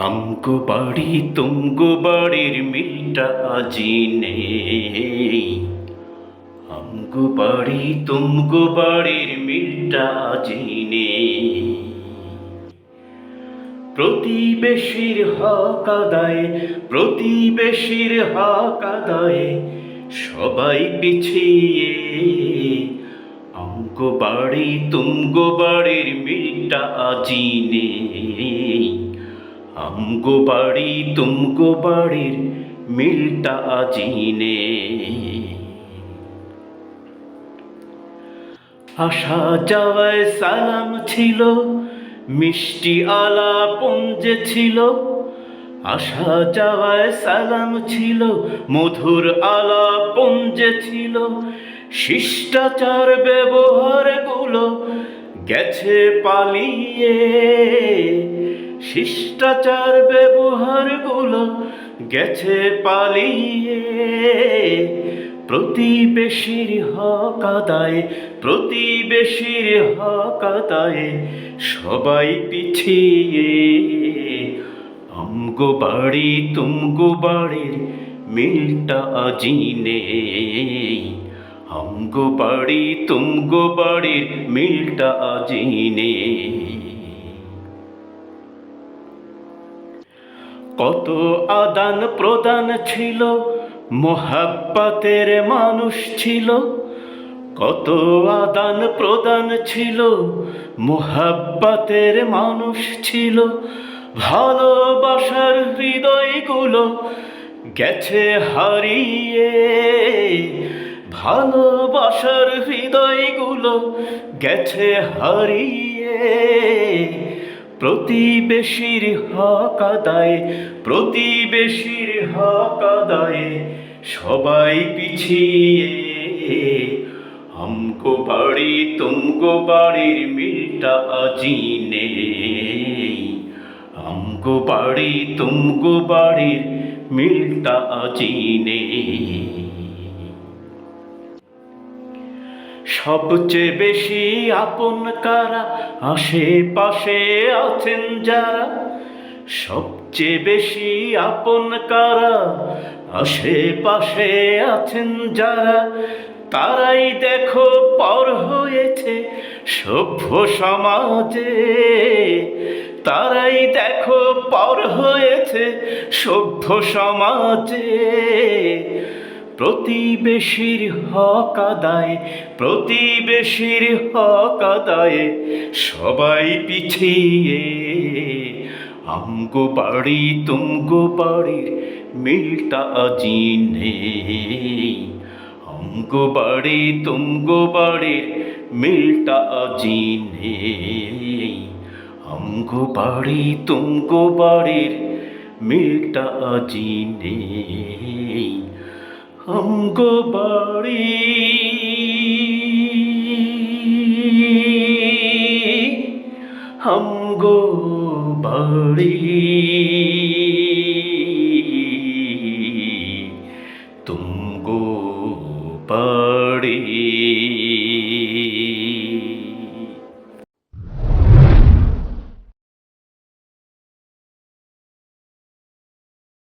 আমগো বাড়ি, তুমগো বাড়ির মিলটা আজি নেই। আমগো বাড়ি, তুমগো বাড়ির মিলটা আজি নেই। প্রতিবেশীর হক আদায়, প্রতিবেশীর হক আদায় সবাই পিছিয়ে। আমগো বাড়ি, তুমগো বাড়ির মিলটা আজি নেই। আমগো বাড়ি তুমগো বাড়ির মিলটা আজি নেই আসা যাওয়ায় সালাম ছিল, মিষ্টি আলা পঞ্জে ছিল। আসা যাওয়ায় সালাম ছিল, মধুর আলা পঞ্জে ছিল। শিষ্টাচার ব্যবহারগুলো গেছে পালিয়ে। শিষ্টাচার ব্যবহারগুলো গেছে পালিয়ে। প্রতিবেশীর হক আদায়, প্রতিবেশীর হক আদায় সবাই পিছিয়ে। আমগো বাড়ি, তুমগো বাড়ির মিলটা আজি নেই। আমগো বাড়ি, তুমগো বাড়ির মিলটা আজি নেই। কত আদান প্রদান ছিল, মোহাব্বতের মানুষ ছিল। কত আদান প্রদান ছিল, মোহাব্বতের মানুষ ছিল। ভালোবাসার হৃদয়গুলো গেছে হারিয়ে, ভালোবাসার হৃদয়গুলো গেছে হারিয়ে। প্রতিবেশীর হক আদায়, প্রতিবেশীর হক আদায় সবাই পিছিয়ে। আমকো বাড়ি তুমকো বাড়ির মিলটা আজি নে আমকো বাড়ি তুমকো বাড়ির মিলটা আজি নে সবচেয়ে বেশি আপন কারা? আশেপাশে আছেন যারা? সবচেয়ে বেশি আপন কারা? আশেপাশে আছেন যারা? তারাই দেখো পর হয়েছে সভ্য সমাজে। তারাই দেখো পর হয়েছে সভ্য সমাজে। প্রতিবেশীর হক আদায়, প্রতিবেশীর হক আদায় সবাই পিছিয়ে। আমগো বাড়ি, তুমগো বাড়ির মিলটা আজি নেই। আমগো বাড়ি, তুমগো বাড়ির মিলটা আজি নেই। আমগো বাড়ি, তুমগো বাড়ির মিলটা আজি নেই। আমগো বাড়ি আমগো বাড়ি